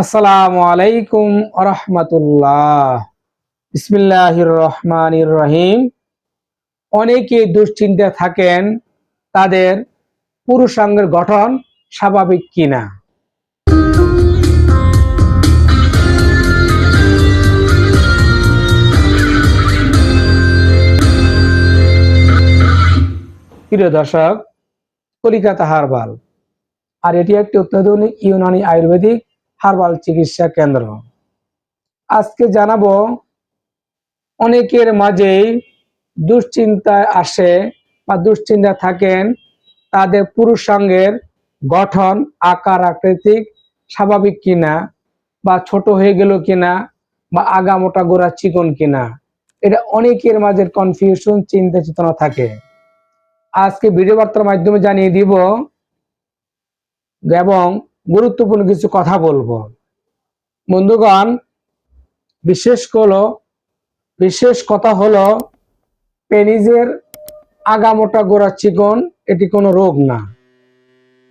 আসসালামু আলাইকুম রহমতুল্লাহ বিসমিল্লাহির রহমানির রহিম অনেকে দুশ্চিন্তা থাকেন, তাদের পুরুষাঙ্গের গঠন স্বাভাবিক কিনা? প্রিয় দর্শক, কলিকাতা হারবাল। আর এটি একটি অত্যাধুনিক ইউনানি আয়ুর্বেদিক হারবাল চিকিৎসা কেন্দ্র। আজকে জানাব, অনেকের মাঝেই দুশ্চিন্তায় আসে বা দুশ্চিন্তা থাকেন, তাদের পুরুষাঙ্গের গঠন, আকার, আকৃতিক স্বাভাবিক কিনা বা ছোট হয়ে গেল কিনা বা আগা মোটা গোড়া চিকন কিনা, এটা অনেকের মাঝে কনফিউশন চিন্তা চেতনা থাকে। আজকে ভিডিও বার্তার মাধ্যমে জানিয়ে দিব, এবং গুরুত্বপূর্ণ কিছু কথা বলব। বন্ধুগণ, বিশেষ হলো বিশেষ কথা হলো, পেনিজের আগামোটা গোড়া চিকন, এটি কোনো রোগ না।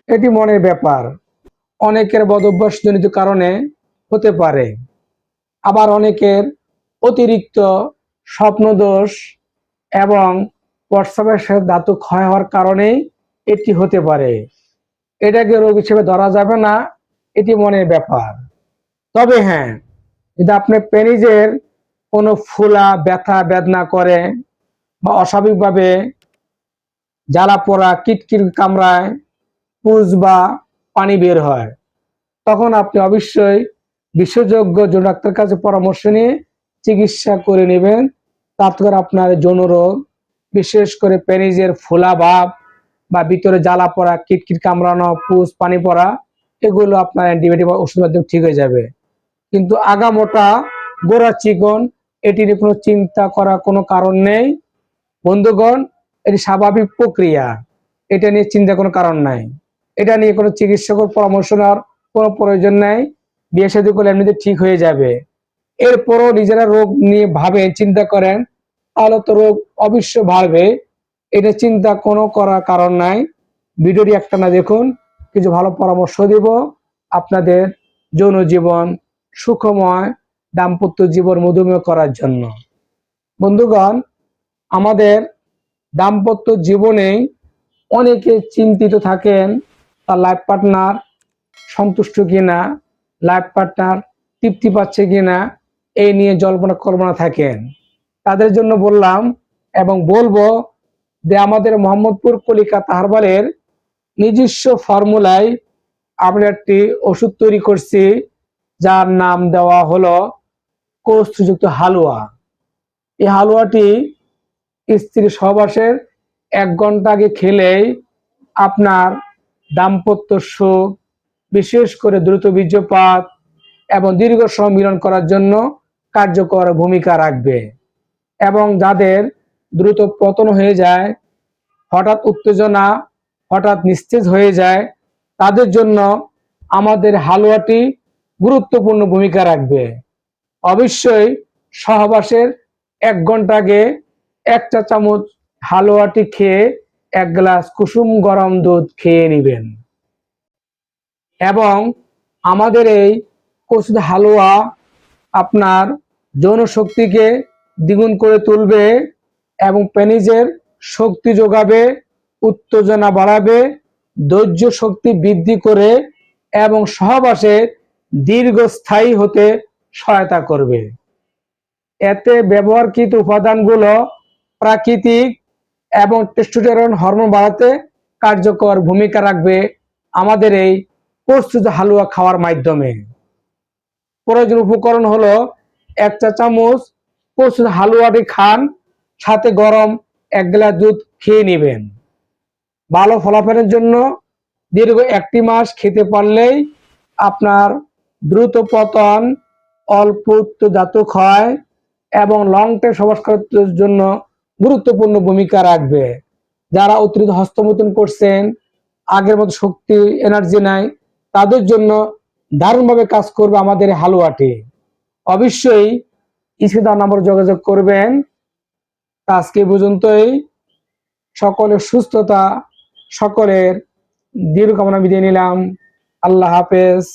এটি মনের ব্যাপার। অনেকের বদভ্যাসজনিত কারণে হতে পারে। আবার অনেকের অতিরিক্ত স্বপ্নদোষ এবং প্রস্রাবের সাথে ধাতু ক্ষয় হওয়ার কারণেই এটি হতে পারে। এটাকে রোগ হিসেবে ধরা যাবে না, এটি মনের ব্যাপার। তবে হ্যাঁ যদি আপনি পেনিজের কোনো ফুলা, ব্যথা, বেদনা করে বা অস্বাভাবিকভাবে জ্বালা পোড়া, কিটকিট কামড়ায়, পুজ বা পানি বের হয়, তখন আপনি অবশ্যই বিশেষজ্ঞ যৌন ডাক্তার কাছে পরামর্শ নিয়ে চিকিৎসা করে নেবেন। তাতে আপনার যৌন রোগ, বিশেষ করে পেনিজের ফোলা ভাব বা ভিতরে জ্বালা পড়া কিটকিট কামড়ানো, পুষ, পানি পড়া, এগুলো আপনার অ্যান্টিবায়োটিক ওষুধ মাধ্যমে ঠিক হয়ে যাবে। কিন্তু আগা মোটা গোড়া চিকন, এটি নিয়ে কোনো চিন্তা করার কোনো কারণ নেই। বন্ধুগণ, এটি স্বাভাবিক প্রক্রিয়া। এটা নিয়ে চিন্তা কোনো কারণ নাই। এটা নিয়ে কোনো চিকিৎসকের পরামর্শ নেওয়ার কোনো প্রয়োজন নাই। বিয়ে শাদী করলে এমনিতে ঠিক হয়ে যাবে। এরপরও নিজেরা রোগ নিয়ে ভাবেন, চিন্তা করেন। তাহলে তো রোগ অবশ্য বাড়বে। এটা চিন্তা কোনো করার কারণ নাই। ভিডিওটি একটা না দেখুন, কিছু ভালো পরামর্শ দিব। আপনাদের যৌন জীবন সুখময়, দাম্পত্য জীবন মধুমেহ করার জন্য। বন্ধুগণ, আমাদের দাম্পত্য জীবনে অনেকে চিন্তিত থাকেন, তার লাইফ পার্টনার সন্তুষ্ট কিনা লাইফ পার্টনার তৃপ্তি পাচ্ছে কিনা, এই নিয়ে জল্পনা কল্পনা থাকেন। তাদের জন্য বললাম এবং বলব যে আমাদের মোহাম্মদপুর কলিকাতা হারবালের নিজস্ব ফর্মুলায় আমরা একটি ওষুধ তৈরি করছি, যার নাম দেওয়া হলো কোষযুক্ত হালুয়া। এই হালুয়াটি স্ত্রী সহবাসের এক ঘণ্টা আগে খেলেই আপনার দাম্পত্য সুখ বিশেষ করে দ্রুত বীর্যপাত এবং দীর্ঘ সময় মিলন করার জন্য কার্যকর ভূমিকা রাখবে। এবং যাদের দ্রুত পতন হয়ে যায়, হঠাৎ উত্তেজনা, হঠাৎ নিস্তেজ হয়ে যায়, তাদের জন্য আমাদের হালুয়াটি গুরুত্বপূর্ণ ভূমিকা রাখবে। অবশ্যই সহবাসের এক ঘণ্টা আগে এক চা চামচ হালুয়াটি খেয়ে এক গ্লাস কুসুম গরম দুধ খেয়ে নেবেন। এবং আমাদের এই কচুদ হালুয়া আপনার যৌন শক্তিকে দ্বিগুণ করে তুলবে। এবং পেনিজের শক্তি যোগাবে, উত্তেজনা বাড়াবে, ধৈর্য শক্তি বৃদ্ধি করে এবং সহবাসে দীর্ঘস্থায়ী হতে সহায়তা করবে। এতে ব্যবহারকৃত উপাদানগুলো প্রাকৃতিক এবং টেস্টোস্টেরন হরমোন বাড়াতে কার্যকর ভূমিকা রাখবে আমাদের এই প্রস্তুত হালুয়া খাওয়ার মাধ্যমে। প্রয়োজন উপকরণ হলো এক চা চামচ প্রস্তুত হালুয়াটি খান সাথে গরম এক গ্লাস দুধ খেয়ে নেবেন। ভালো ফলাফলের জন্য দীর্ঘ একটি মাস খেতে পারলেই আপনার দ্রুত পতন, অল্প জাত ক্ষয় এবং লং টাইম সংস্কারের জন্য গুরুত্বপূর্ণ ভূমিকা রাখবে। যারা অতিরিক্ত হস্তমতন করছেন, আগের মতো শক্তি এনার্জি নাই, তাদের জন্য দারুণভাবে কাজ করবে আমাদের হালুয়াটি। অবশ্যই ইসিদার নম্বর যোগাযোগ করবেন। আজকে পর্যন্তই। সকলের সুস্থতা, সকলের দীর্ঘ কামনা বিদায় নিলাম। আল্লাহ হাফেজ।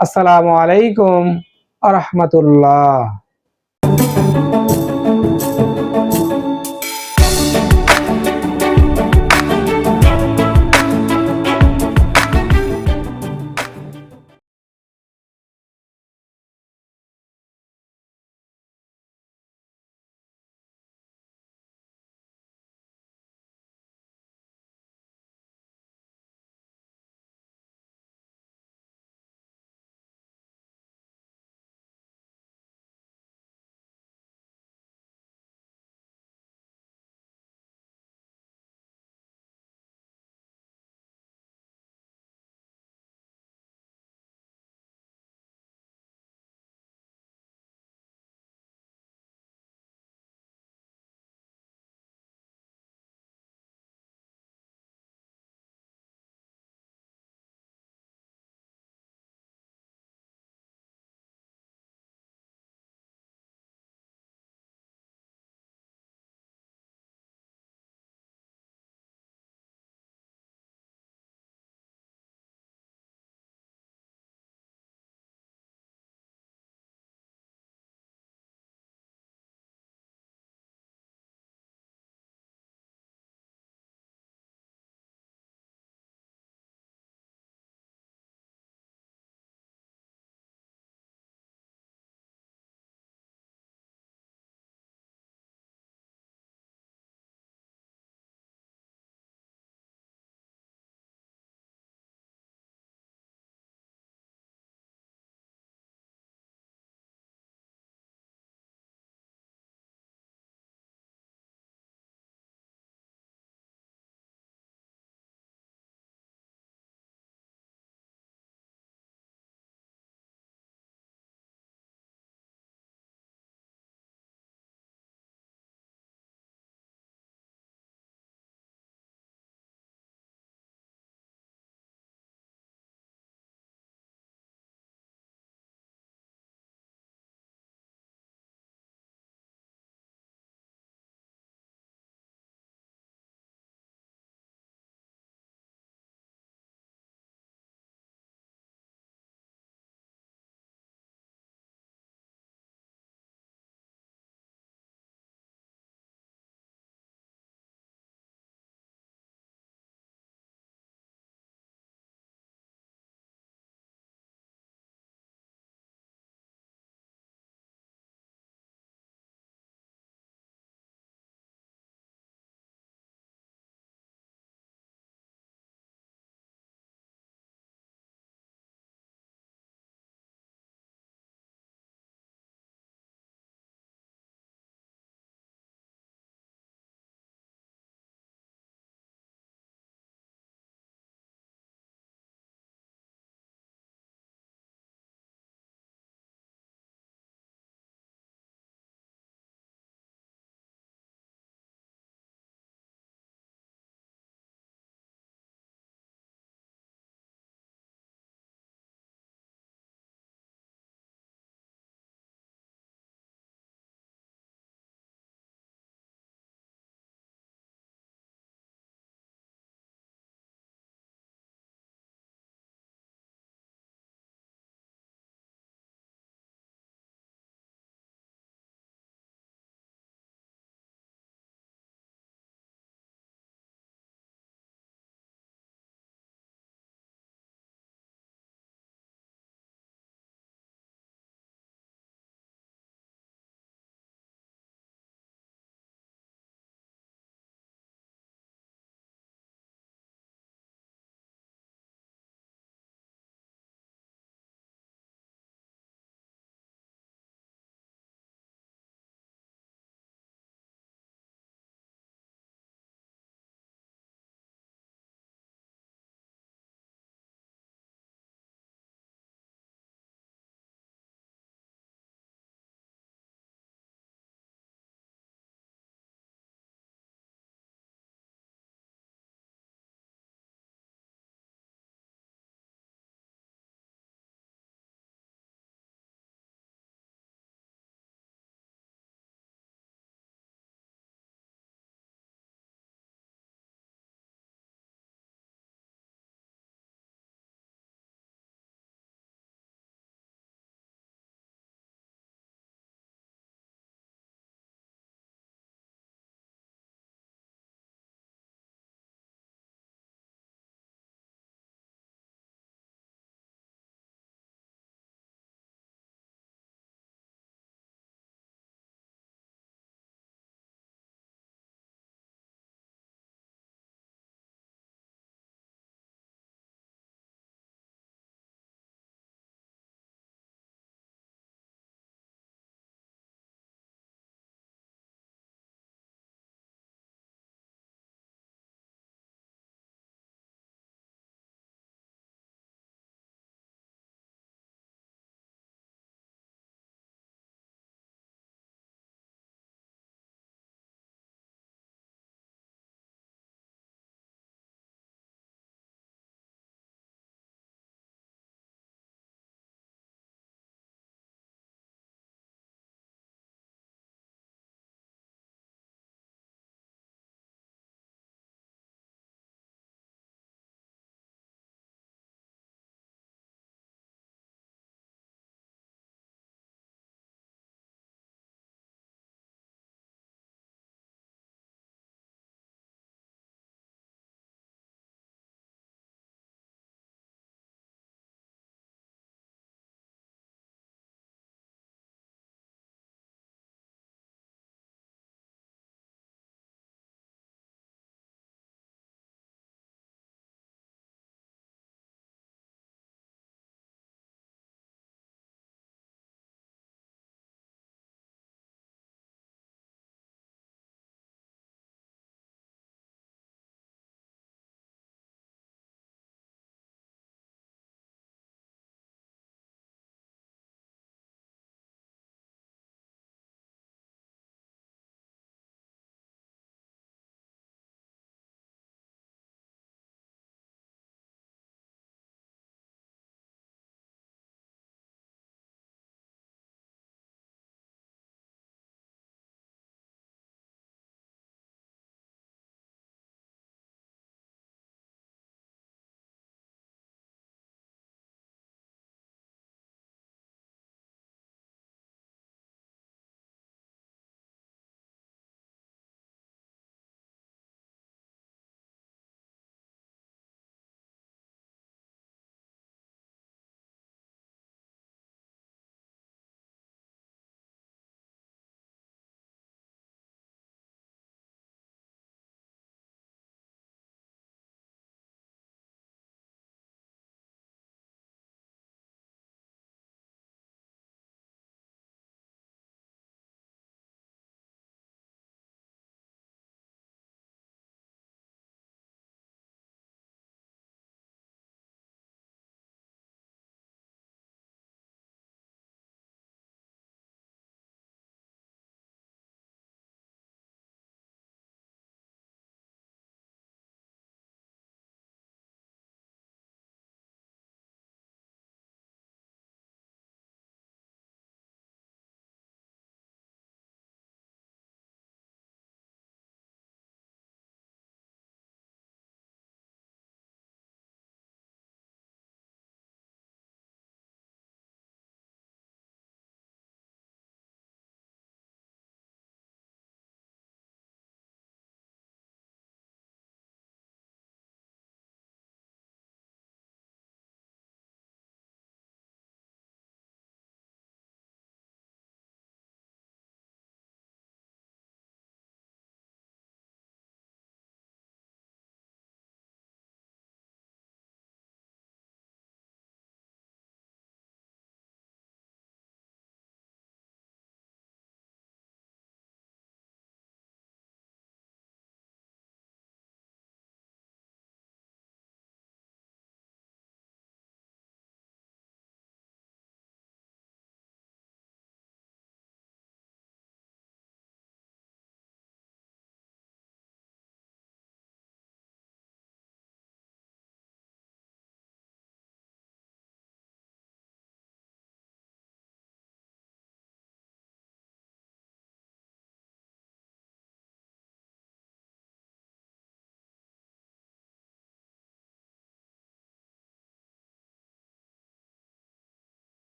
আসসালামু আলাইকুম আ রহমতুল্লাহ।